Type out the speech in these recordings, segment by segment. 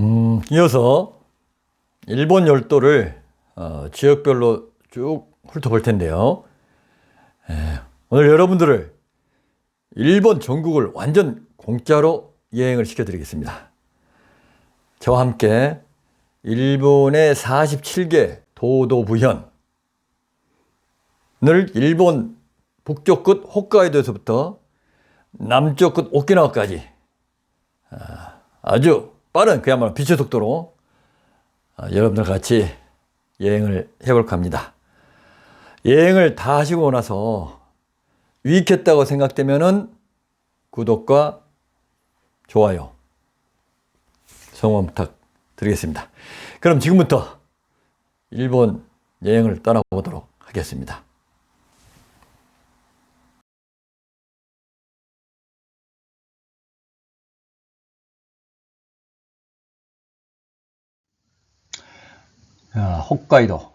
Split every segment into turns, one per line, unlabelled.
음, 이어서 일본 열도를 어, 지역별로 쭉 훑어볼 텐데요. 에, 오늘 여러분들을 일본 전국을 완전 공짜로 여행을 시켜드리겠습니다. 저와 함께 일본의 47개 도도부현을 일본 북쪽 끝 홋카이도에서부터 남쪽 끝 오키나와까지 아, 아주 빠른 그야말로 빛의 속도로 아, 여러분들 같이 여행을 해볼까 합니다. 여행을 다 하시고 나서 유익했다고 생각되면은 구독과 좋아요, 성원 부탁드리겠습니다. 그럼 지금부터 일본 여행을 떠나보도록 하겠습니다. 야, 홋카이도.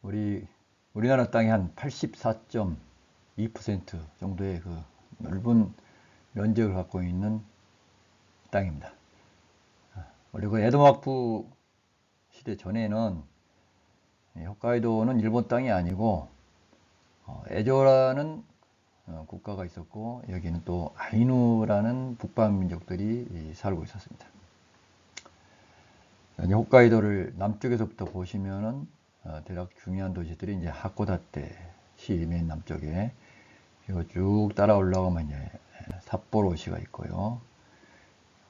우리 우리나라 땅의 한 84.2% 정도의 그 넓은 면적을 갖고 있는 땅입니다. 원래 그 에도막부 시대 전에는 이 홋카이도는 일본 땅이 아니고 어, 에조라는 어, 국가가 있었고 여기는 또 아이누라는 북방 민족들이 이, 살고 있었습니다. 여기 홋카이도를 남쪽에서부터 보시면은 어, 대략 중요한 도시들이 이제 하코다테 시맨 남쪽에 그리고 쭉 따라 올라가면 이제 삿포로시가 있고요.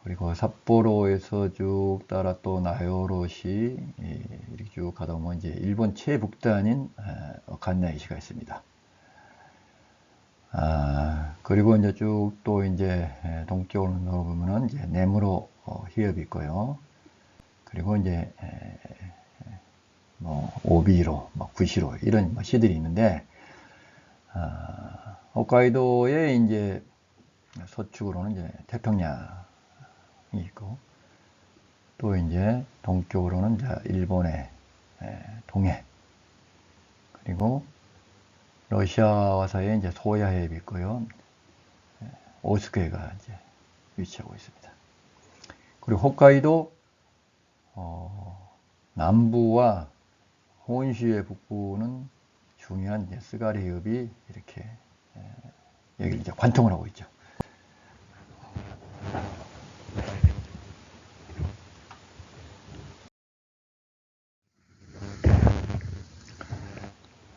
그리고 삿포로에서 쭉 따라 또 나요로시 이, 이렇게 쭉 가다 보면 이제 일본 최북단인 어, 간나이시가 있습니다. 아, 그리고 이제 쭉 또 이제 에, 동쪽으로 넘어가면은 이제 네무로 어, 히업이 있고요. 그리고 이제 뭐 오비로, 뭐 구시로 이런 뭐 시들이 있는데 아, 홋카이도의 이제 서쪽으로는 이제 태평양이 있고 또 이제 동쪽으로는 이제 일본의 에, 동해 그리고 러시아와 사이에 이제 소야해협이 있고요. 에, 오스케가 이제 위치하고 있습니다. 그리고 홋카이도 어, 남부와 혼슈의 북부는 중요한 이제 스가리 해협이 이렇게 에, 여기 이제 관통을 하고 있죠.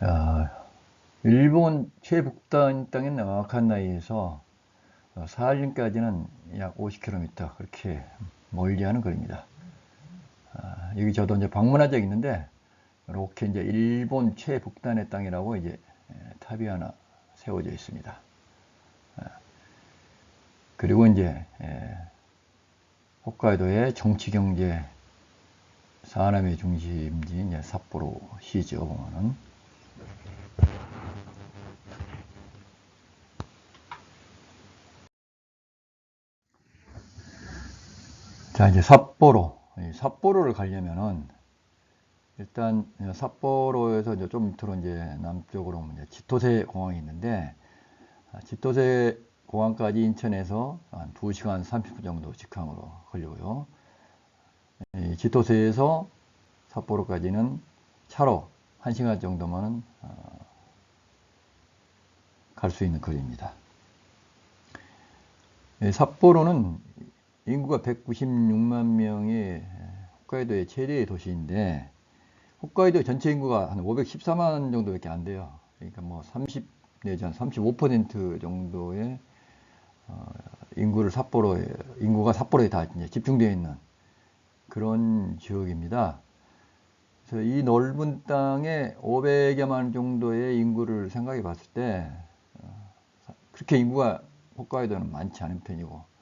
야, 일본 최북단 땅인 나카나이에서 사할린까지는 약 50km 그렇게 멀리 하는 거리입니다. 아, 여기 저도 이제 방문한 적 있는데 이렇게 이제 일본 최북단의 땅이라고 이제 에, 탑이 하나 세워져 있습니다. 아, 그리고 이제 에, 홋카이도의 정치 경제 산업의 중심지 이제 삿포로 시죠 보면은 자 이제 삿포로 이 삿포로를 가려면은 일단 삿포로에서 이제 좀 밑으로 이제 남쪽으로 이제 지토세 공항이 있는데 아, 지토세 공항까지 인천에서 한 2시간 30분 정도 직항으로 걸리고요. 이 지토세에서 삿포로까지는 차로 1시간 정도면 갈수 있는 거리입니다. 이 삿포로는 인구가 196만 명의 홋카이도의 최대 도시인데 홋카이도 전체 인구가 한 514만 정도밖에 안 돼요. 그러니까 뭐 30 내지 한 35% 정도의 어, 인구를 삿포로에 인구가 삿포로에 다 이제 집중되어 있는 그런 지역입니다. 그래서 이 넓은 땅에 500여만 정도의 인구를 생각해 봤을 때 어, 그렇게 인구가 홋카이도는 많지 않은 편이고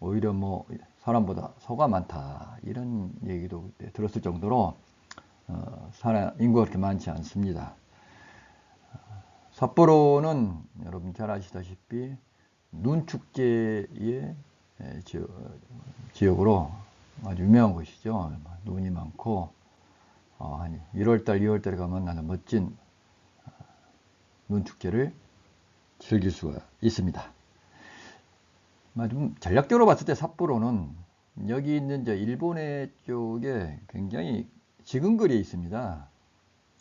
오히려 뭐 사람보다 소가 많다 이런 얘기도 들었을 정도로 어, 사람 인구가 그렇게 많지 않습니다. 어, 삿포로는 여러분 잘 아시다시피 눈 축제의 지역, 지역으로 아주 유명한 곳이죠. 눈이 많고 어, 한 1월달, 2월달에 가면 아주 멋진 어, 눈 축제를 즐길 수가 있습니다. 좀 전략적으로 봤을 때 삿포로는 여기 있는 저 일본해 쪽에 굉장히 지근거리에 있습니다.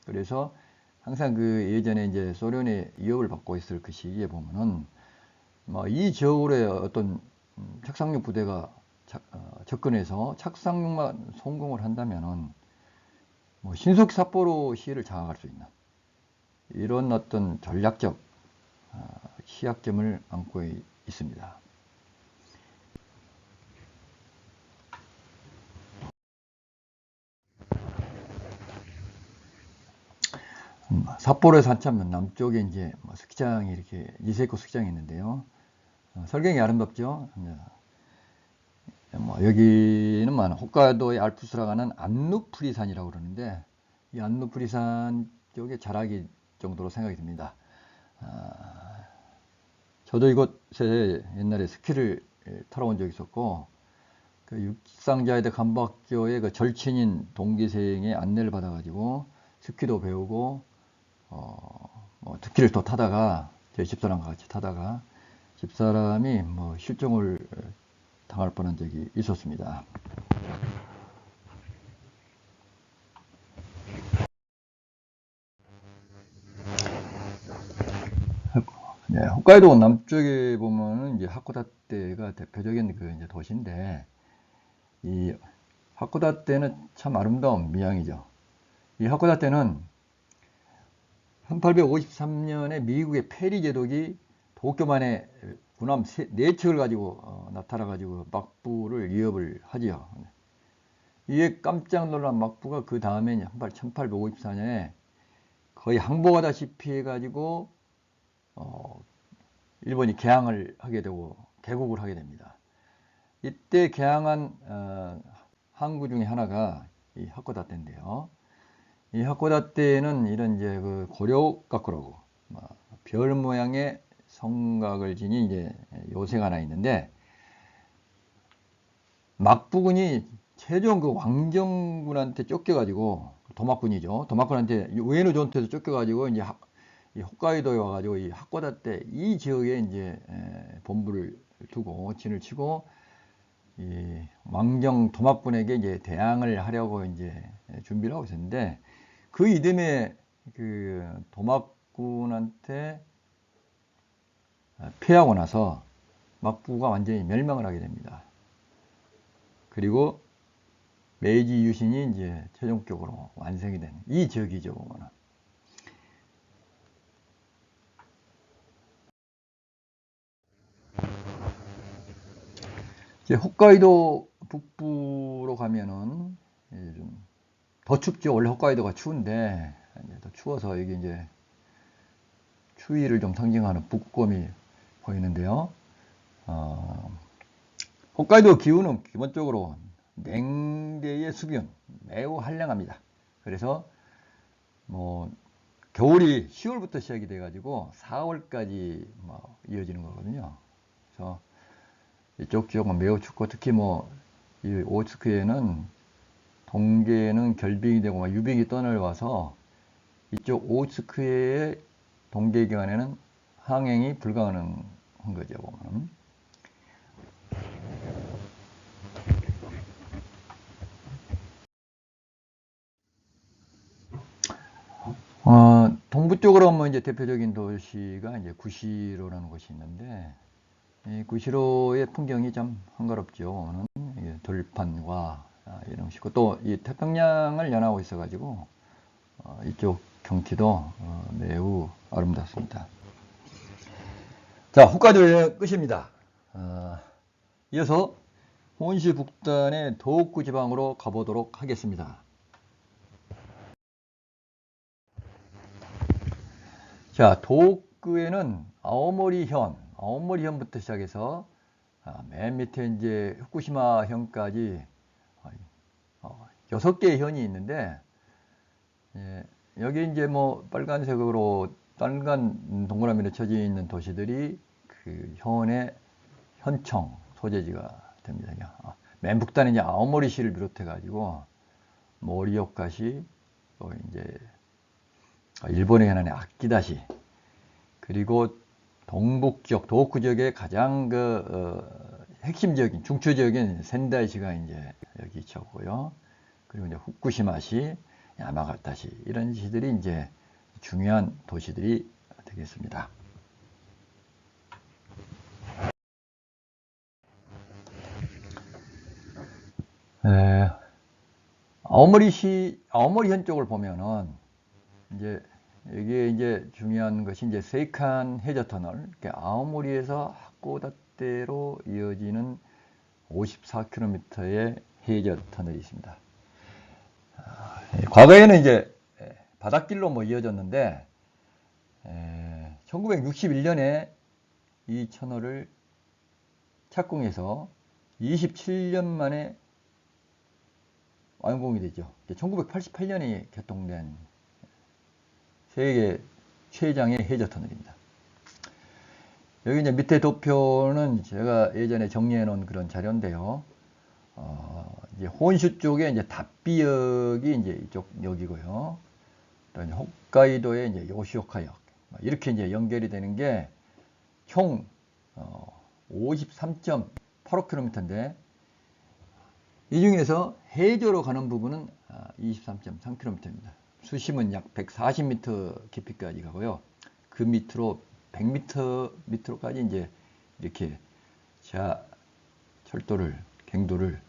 그래서 항상 그 예전에 이제 소련의 위협을 받고 있을 그 시기에 보면은 뭐 이 저울에 어떤 음, 착상용 부대가 착- 어, 접근해서 착상용만 성공을 한다면은 뭐 신속 삿포로 시해를 장악할 수 있는 이런 어떤 전략적 어, 희약점을 안고 이- 있습니다. 삿포로에서 한참 남쪽에 이제 뭐 스키장이 이렇게 니세코 스키장이 있는데요. 어, 설경이 아름답죠. 네. 뭐 여기는 뭐 홋카이도의 알프스라고 하는 안누프리산이라고 그러는데 이 안누프리산 쪽에 자락이 정도로 생각이 듭니다. 아, 저도 이곳에 옛날에 스키를 타러 온 적이 있었고 그 육상자이드 간박교의 그 절친인 동기생의 안내를 받아가지고 스키도 배우고 어, 뭐 스키를 또 타다가 저희 집사람과 같이 타다가 집사람이 뭐 실종을 당할 뻔한 적이 있었습니다. 네, 홋카이도 남쪽에 보면은 이제 하코다테가 대표적인 그 이제 도시인데 이 하코다테는 참 아름다운 미양이죠. 이 하코다테는 1853년에 미국의 페리 제독이 도쿄만에 군함 세- 네 척을 가지고 어, 나타나 가지고 막부를 위협을 하지요. 이에 깜짝 놀란 막부가 그 다음에 1854년에 거의 항복하다시피 해가지고 어, 일본이 개항을 하게 되고 개국을 하게 됩니다. 이때 개항한 어, 항구 중에 하나가 이 하코다테인데요. 이 하코다테는 이런 이제 그 고려각구라고 뭐, 별 모양의 성곽을 지닌 이제 요새가 하나 있는데 막부군이 최종 그 왕정군한테 쫓겨가지고 도막군이죠. 도막군한테 우에노 전투에서 쫓겨가지고 이제 하- 이 홋카이도에 와가지고 이 하코다테 이 지역에 이제 에, 본부를 두고 진을 치고 이 왕정 도막군에게 이제 대항을 하려고 이제 준비를 하고 있었는데 그 이듬해 그 도막군한테 패하고 나서 막부가 완전히 멸망을 하게 됩니다. 그리고 메이지 유신이 이제 최종적으로 완성이 된 이 지역이죠, 보면은. 이제 홋카이도 북부로 가면은 좀 더 춥죠. 원래 홋카이도가 추운데 이제 더 추워서 이게 이제 추위를 좀 상징하는 북곰이 보이는데요. 어, 홋카이도 기후는 기본적으로 냉대의 수변 매우 한량합니다. 그래서 뭐 겨울이 10월부터 시작이 돼가지고 4월까지 뭐 이어지는 거거든요. 그래서 이쪽 지역은 매우 춥고 특히 뭐 이 오츠크에는 동계에는 결빙이 되고 막 유빙이 떠내려와서 이쪽 오츠크의 동계 기간에는 항행이 불가능한 거죠 보면. 어, 동부 쪽으로 하면 이제 대표적인 도시가 이제 구시로라는 곳이 있는데 이 구시로의 풍경이 참 한가롭죠. 들판과 아, 이런 식으로 또이 태평양을 연하고 있어가지고 어, 이쪽 경치도 어, 매우 아름답습니다. 자, 홋카이도 끝입니다. 어, 이어서 혼시 북단의 도호쿠 지방으로 가보도록 하겠습니다. 자, 도호쿠에는 아오모리현, 아오모리현부터 시작해서 아, 맨 밑에 이제 후쿠시마현까지 어, 여섯 개의 현이 있는데 예, 여기 이제 뭐 빨간색으로 빨간 동그라미로 쳐져 있는 도시들이 그 현의 현청 소재지가 됩니다. 아, 맨 북단에 이제 아오모리시를 비롯해 가지고 모리오카시 또 이제 일본의 현안의 아키다시 그리고 동북 지역 도호쿠 지역의 가장 그 어, 핵심 지역인 중추 지역인 센다이시가 이제 여기 저고요. 그리고 이제 후쿠시마시, 야마가타시 이런 시들이 이제 중요한 도시들이 되겠습니다. 에, 아오모리시 아오모리현 쪽을 보면은 이제 이게 이제 중요한 것이 이제 세이칸 해저 터널, 아오모리에서 하코다테로 이어지는 54km의 해저 터널이 있습니다. 아, 예, 과거에는 이제 예, 바닷길로 뭐 이어졌는데 1961년에 이 터널을 착공해서 27년 만에 완공이 되죠. 1988년에 개통된 세계 최장의 해저 터널입니다. 여기 이제 밑에 도표는 제가 예전에 정리해 놓은 그런 자료인데요. 어, 이제 혼슈 쪽에 이제 답비역이 이제 이쪽 여기고요. 또 이제 홋카이도의 이제 요시오카역 이렇게 이제 연결이 되는 게총 어, 53.85km인데 이 중에서 해저로 가는 부분은 23.3km입니다. 수심은 약 140m 깊이까지 가고요. 그 밑으로 100m 밑으로까지 이제 이렇게 자 철도를 갱도를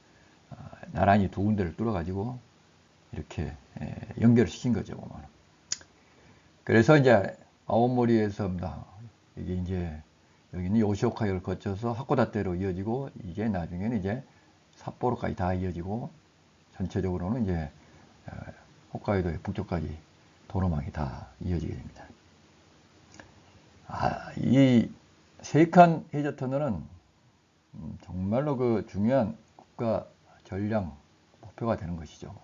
어, 나란히 두 군데를 뚫어 가지고 이렇게 연결을 시킨 거죠. 보면. 그래서 이제 아오모리에서 이게 이제 여기는 요시오카이를 거쳐서 하코다테로 이어지고 이게 나중에는 이제 삿포로까지 다 이어지고 전체적으로는 이제 어, 홋카이도의 북쪽까지 도로망이 다 이어지게 됩니다. 아, 이 세이칸 해저 터널은 음, 정말로 그 중요한 국가 전략 목표가 되는 것이죠.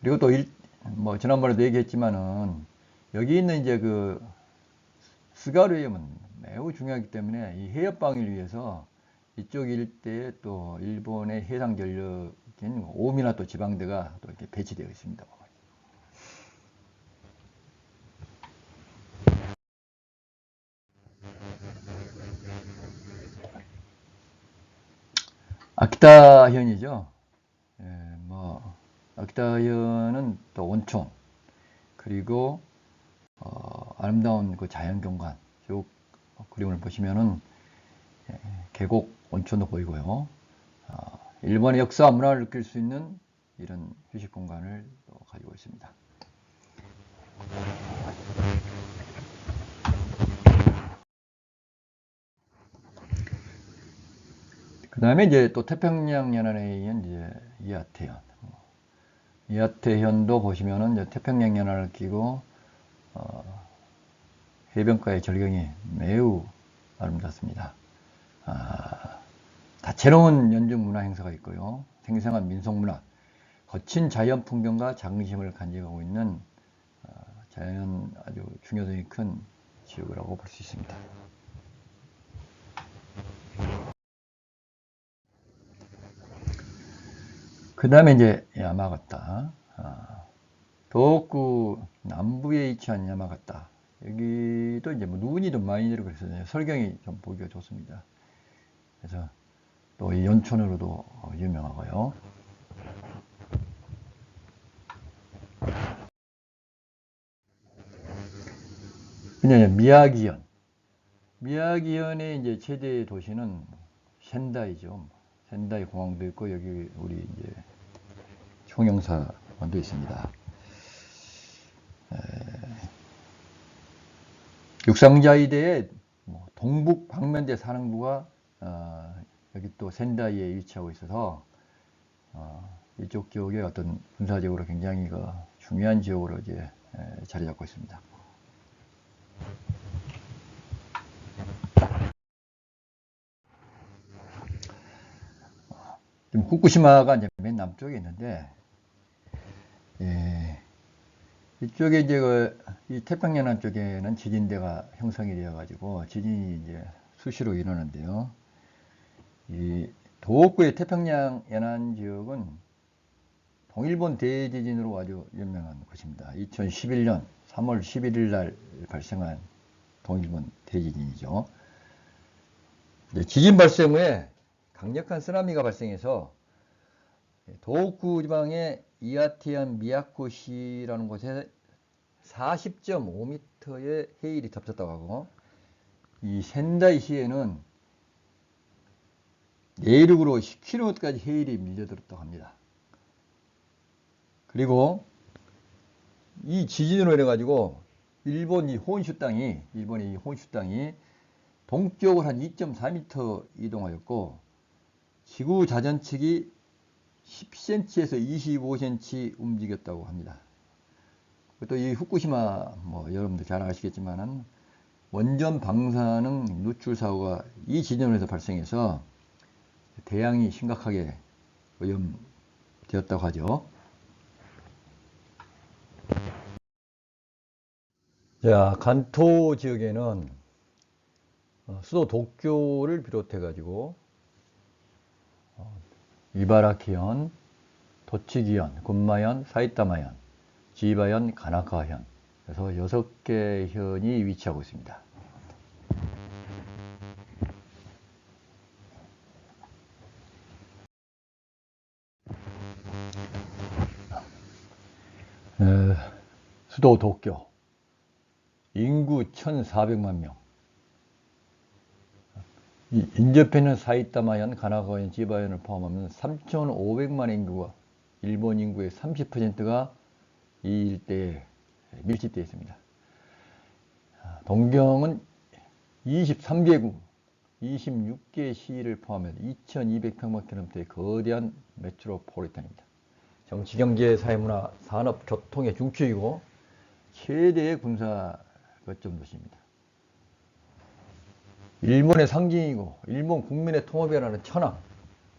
그리고 또 일, 뭐 지난번에도 얘기했지만은 여기 있는 이제 그 스가루염은 매우 중요하기 때문에 이 해협 방위를 위해서 이쪽 일대에 또 일본의 해상 전력인 오미나또 지방대가 또 이렇게 배치되어 있습니다. 아키타현이죠. 예, 뭐 아키타현은 또 온천 그리고 어, 아름다운 그 자연 경관 쭉 그림을 보시면은 예, 계곡 온천도 보이고요. 어, 일본의 역사와 문화를 느낄 수 있는 이런 휴식 공간을 가지고 있습니다. 그 다음에 이제 또 태평양 연안에 있는 이제 이하태현. 이하태현도 보시면은 이제 태평양 연안을 끼고, 어, 해변가의 절경이 매우 아름답습니다. 아, 다채로운 연중 문화 행사가 있고요. 생생한 민속 문화, 거친 자연 풍경과 자긍심을 간직하고 있는 어, 자연 아주 중요성이 큰 지역이라고 볼 수 있습니다. 그 다음에 이제 야마가타. 아, 도쿠 남부에 위치한 야마가타. 여기도 이제 뭐 눈이 좀 많이 내리고 그래서 설경이 좀 보기가 좋습니다. 그래서 또 이 연천으로도 유명하고요. 그냥 미야기현. 미야기현의 이제 최대 도시는 샌다이죠. 샌다이 공항도 있고 여기 우리 이제 총영사관도 있습니다. 육상자위대의 뭐 동북 방면대 사령부가 어, 여기 또 샌다이에 위치하고 있어서 어, 이쪽 지역에 어떤 군사적으로 굉장히 그 중요한 지역으로 이제 에, 자리 잡고 있습니다. 지금 후쿠시마가 이제 맨 남쪽에 있는데, 예, 이쪽에 이제 그, 이 태평양 쪽에는 지진대가 형성이 되어 가지고 지진이 이제 수시로 일어나는데요. 이 도호쿠의 태평양 연안 지역은 동일본 대지진으로 아주 유명한 곳입니다. 2011년 3월 11일 날 발생한 동일본 대지진이죠. 지진 발생 후에 강력한 쓰나미가 발생해서 도호쿠 지방의 이아티안 미야코시라는 곳에 40.5m의 해일이 덮쳤다고 하고 이 센다이시에는 내륙으로 10km까지 해일이 밀려들었다고 합니다. 그리고 이 지진으로 인해 가지고 일본 이 혼슈 땅이 일본의 이 혼슈 땅이 동쪽으로 한 2.4m 이동하였고 지구 자전축이 10cm에서 25cm 움직였다고 합니다. 또 이 후쿠시마 뭐 여러분들 잘 아시겠지만은 원전 방사능 누출 사고가 이 지진으로 발생해서 대양이 심각하게 오염되었다고 하죠. 자, 간토 지역에는 어, 수도 도쿄를 비롯해 가지고 어, 이바라키현, 도치기현, 군마현, 사이타마현, 지바현, 가나카현 그래서 여섯 개 현이 위치하고 있습니다. 에, 수도 도쿄 인구 1,400만 명. 이 인접해는 사이타마현, 가나가현, 지바현을 포함하면 3,500만 인구가 일본 인구의 30%가 이 일대에 밀집되어 있습니다. 동경은 23개국, 26개 시를 포함해 2,200평방킬로미터의 거대한 메트로폴리탄입니다. 정치, 경제, 사회문화, 산업, 교통의 중추이고 최대의 군사 거점 도시입니다. 일본의 상징이고 일본 국민의 통합이라는 천황,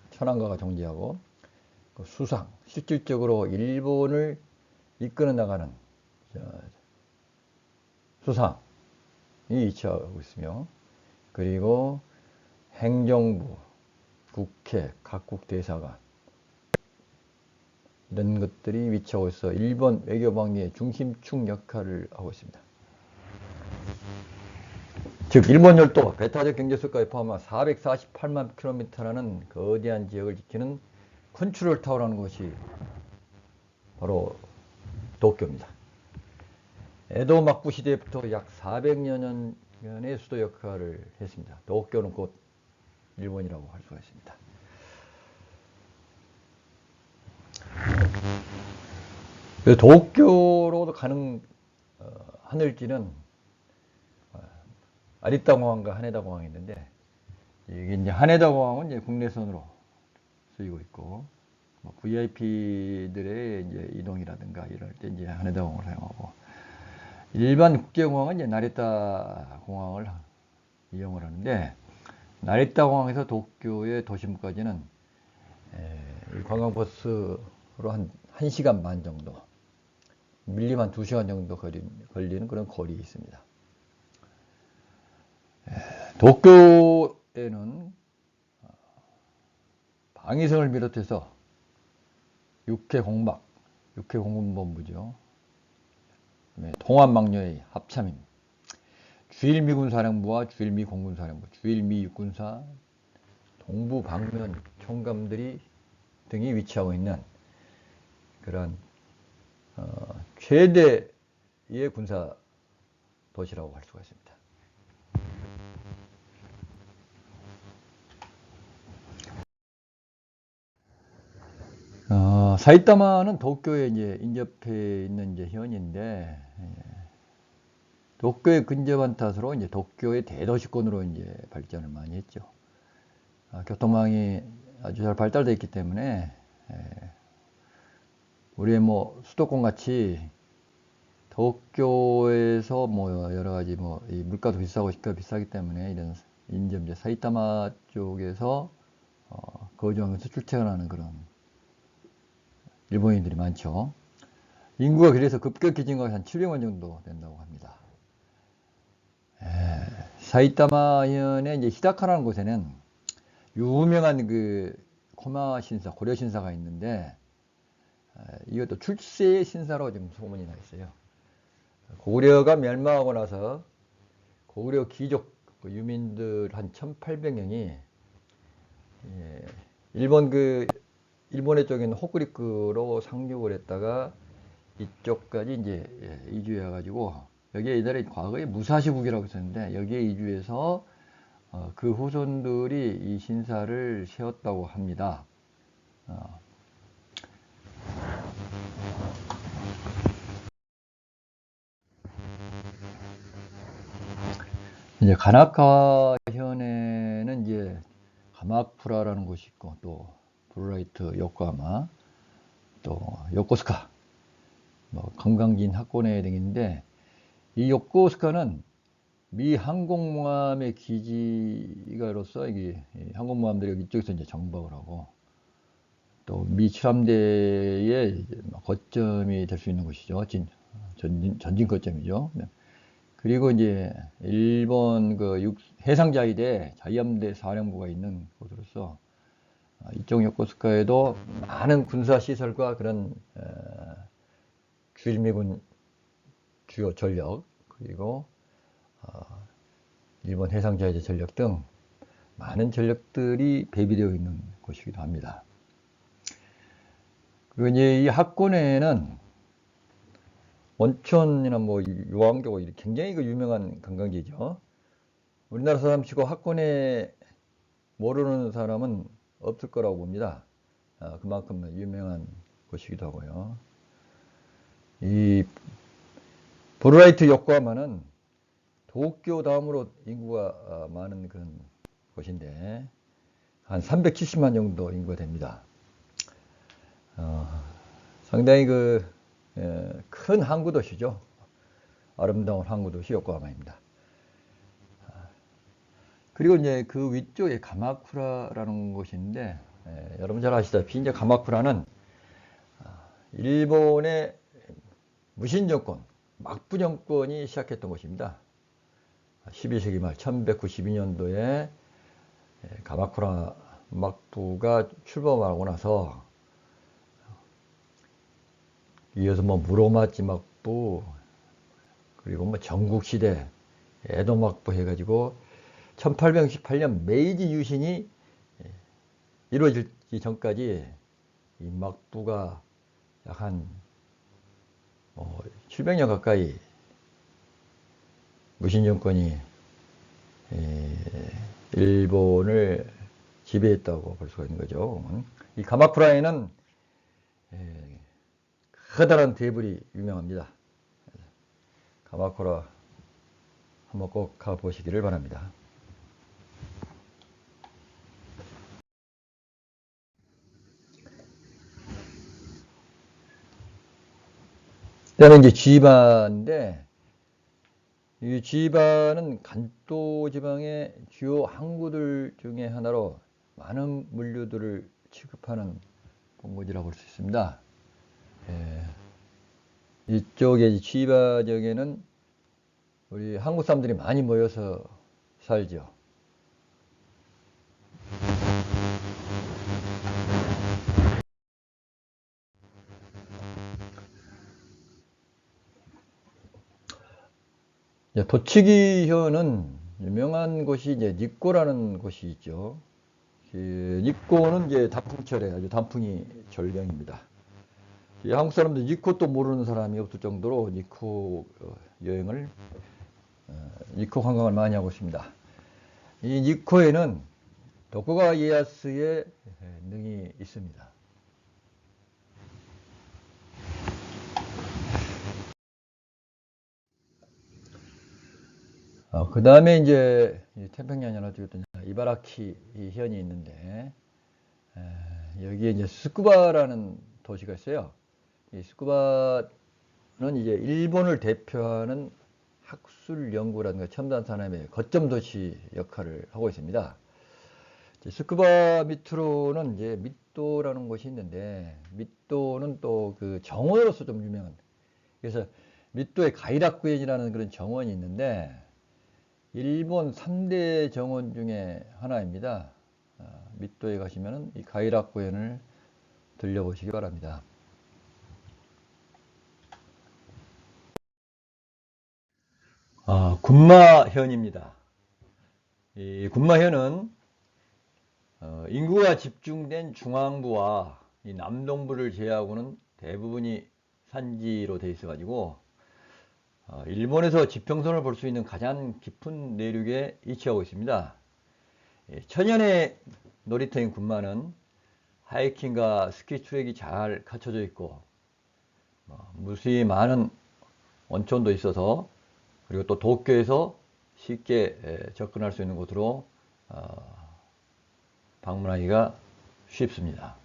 천황가가 정지하고 그 수상, 실질적으로 일본을 이끌어 나가는 수상이 위치하고 있으며 그리고 행정부, 국회, 각국 대사관 이런 것들이 위치하고 있어 일본 외교방위의 중심축 역할을 하고 있습니다. 즉 일본 열도 배타적 경제수까지 포함한 448만 킬로미터라는 거대한 지역을 지키는 컨트롤 타워라는 것이 바로 도쿄입니다. 에도 막부 시대부터 약 400여 년의 수도 역할을 했습니다. 도쿄는 곧 일본이라고 할 수가 있습니다. 도쿄로도 가는 어, 하늘길은 어, 아리따 공항과 하네다 공항이 있는데 이게 이제 하네다 공항은 이제 국내선으로 쓰이고 있고 뭐 VIP들의 이제 이동이라든가 이럴 때 이제 하네다 공항을 사용하고 일반 국제공항은 이제 나리타 공항을 이용을 하는데 나리타 공항에서 도쿄의 도심까지는 관광버스로 한 1시간 반 정도 밀리면 2시간 정도 걸리는 그런 거리에 있습니다. 도쿄에는 방위성을 비롯해서 육해 공박, 육해 공군본부죠. 통합망녀의 합참인 주일미군사령부와 주일미 공군사령부, 주일미 육군사, 동부 방면 총감들이 등이 위치하고 있는 그런 어, 최대의 군사 도시라고 할 수가 있습니다. 어, 사이타마는 도쿄에 이제 인접해 있는 이제 현인데 예, 도쿄에 근접한 탓으로 이제 도쿄의 대도시권으로 이제 발전을 많이 했죠. 아, 교통망이 아주 잘 발달되어 있기 때문에 예, 우리의 뭐 수도권 같이 도쿄에서 뭐 여러 가지 뭐 물가도 비싸고 식가 비싸기 때문에 이런 인접 이제 사이타마 쪽에서 어, 거주하면서 출퇴근하는 그런 일본인들이 많죠. 인구가 그래서 급격히 증가해서 한 700만 정도 된다고 합니다. 에, 사이타마현의 이제 히다카라는 곳에는 유명한 그 코마 신사, 고려 신사가 있는데 이것도 출세의 신사로 지금 소문이 나 있어요. 고려가 멸망하고 나서 고려 귀족 그 유민들 한 1,800명이 예, 일본 그 일본의 쪽에는 호쿠리쿠로 상륙을 했다가 이쪽까지 이제 예, 이주해 가지고 여기에 옛날에 과거에 무사시국이라고 있었는데 여기에 이주해서 어, 그 후손들이 이 신사를 세웠다고 합니다. 어, 이제 가나카 현에는 이제 가마쿠라라는 곳이 있고 또 브루라이트 요코하마 또 요코스카 뭐 관광진 학고내 등인데 이 요코스카는 미 항공모함의 기지가로서 이게 이 항공모함들이 여기 이쪽에서 이제 정박을 하고 또 미 칠함대의 뭐 거점이 될 수 있는 곳이죠. 진, 전진, 전진 거점이죠. 네. 그리고 이제 일본 그 육- 해상자위대 자위함대 사령부가 있는 곳으로서 어, 이쪽 요코스카에도 많은 군사 시설과 그런 어, 주일미군 주요 전력 그리고 어, 일본 해상자위대 전력 등 많은 전력들이 배비되어 있는 곳이기도 합니다. 그리고 이제 이 학군에는 원천이나 뭐 이렇게 굉장히 그 유명한 관광지죠. 우리나라 사람 치고 학군에 모르는 사람은 없을 거라고 봅니다. 아, 그만큼 유명한 곳이기도 하고요. 이 브루라이트 요코하마는 도쿄 다음으로 인구가 아, 많은 그런 곳인데 한 370만 정도 인구가 됩니다. 어, 상당히 그 큰 항구 도시죠. 아름다운 항구 도시 요코하마입니다. 아, 그리고 이제 그 위쪽에 가마쿠라라는 곳인데 에, 여러분 잘 아시다시피 이제 가마쿠라는 아, 일본의 무신 정권, 막부 정권이 시작했던 곳입니다. 12세기 말 1192년도에 가마쿠라 막부가 출범하고 나서 이어서 뭐 무로마치 막부 그리고 뭐 전국시대 에도 막부 해가지고 1868년 메이지 유신이 이루어지기 전까지 이 막부가 약한뭐 700년 가까이 무신 정권이 에, 일본을 지배했다고 볼 수가 있는 거죠. 이 가마쿠라에는 에, 커다란 대불이 유명합니다. 가마쿠라 한번 꼭 가보시기를 바랍니다. 그다음에 이제 지바인데 이 지바는 간도 지방의 주요 항구들 중에 하나로 많은 물류들을 취급하는 본고지라고 볼 수 있습니다. 예. 이쪽에 지바 지역에는 우리 한국 사람들이 많이 모여서 살죠. 도치기현은 유명한 곳이 이제 니꼬라는 곳이 있죠. 그 니꼬는 이제 단풍철에 아주 단풍이 절경입니다. 이 한국 사람들 니코도 모르는 사람이 없을 정도로 니코 어, 여행을 어, 니코 관광을 많이 하고 있습니다. 이 니코에는 도쿠가 이에야스의 능이 있습니다. 어, 그 다음에 이제 이 태평양 연합주였던 이바라키 이 현이 있는데 에, 여기에 이제 스쿠바라는 도시가 있어요. 이 스쿠바는 이제 일본을 대표하는 학술 연구라든가 첨단 산업의 거점 도시 역할을 하고 있습니다. 스쿠바 밑으로는 이제 밑도라는 곳이 있는데 밑도는 또 그 정원으로서 좀 유명한 그래서 밑도에 가이라쿠엔이라는 그런 정원이 있는데 일본 3대 정원 중에 하나입니다. 아, 밑도에 가시면은 이 가이라쿠엔을 들려보시기 바랍니다. 아, 군마현입니다. 이 군마현은 어, 인구가 집중된 중앙부와 이 남동부를 제외하고는 대부분이 산지로 되어 있어 가지고 어, 일본에서 지평선을 볼 수 있는 가장 깊은 내륙에 위치하고 있습니다. 예, 천연의 놀이터인 군마는 하이킹과 스키 트랙이 잘 갖춰져 있고 어, 무수히 많은 원천도 있어서 그리고 또 도쿄에서 쉽게 에, 접근할 수 있는 곳으로 어, 방문하기가 쉽습니다.